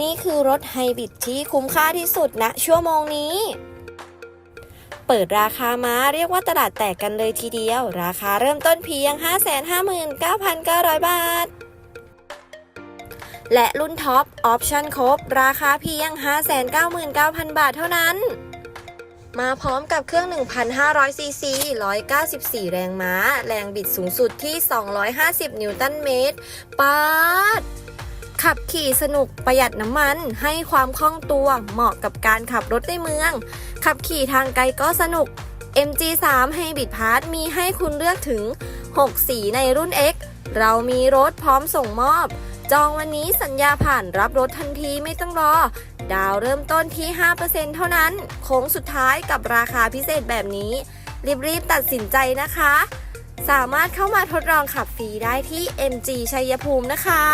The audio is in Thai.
นี่คือรถไฮบริดที่คุ้มค่าที่สุดณชั่วโมงนี้ เปิดราคามาเรียกว่าตลาดแตกกันเลยทีเดียว ราคาเริ่มต้นเพียง 559,900 บาท และรุ่นท็อป ออปชั่นครบ ราคาเพียง 599,000 บาทเท่านั้น มาพร้อมกับเครื่อง 1,500ซีซี194 แรงม้า แรงบิดสูงสุดที่ 250 นิวตันเมตรปาด ขับขี่สนุกประหยัดน้ำมัน ให้ความคล่องตัวเหมาะกับการขับรถในเมือง ขับขี่ทางไกลก็สนุก MG3 Hybrid Pass มีให้คุณเลือกถึง 6 สีในรุ่น X เรามีรถพร้อมส่งมอบ จองวันนี้สัญญาผ่านรับรถทันทีไม่ต้องรอ ดาวเริ่มต้นที่ 5%เท่านั้น โค้งสุดท้ายกับราคาพิเศษแบบนี้ รีบๆตัดสินใจนะคะ สามารถเข้ามาทดลองขับฟรีได้ที่ MG ชัยภูมินะคะ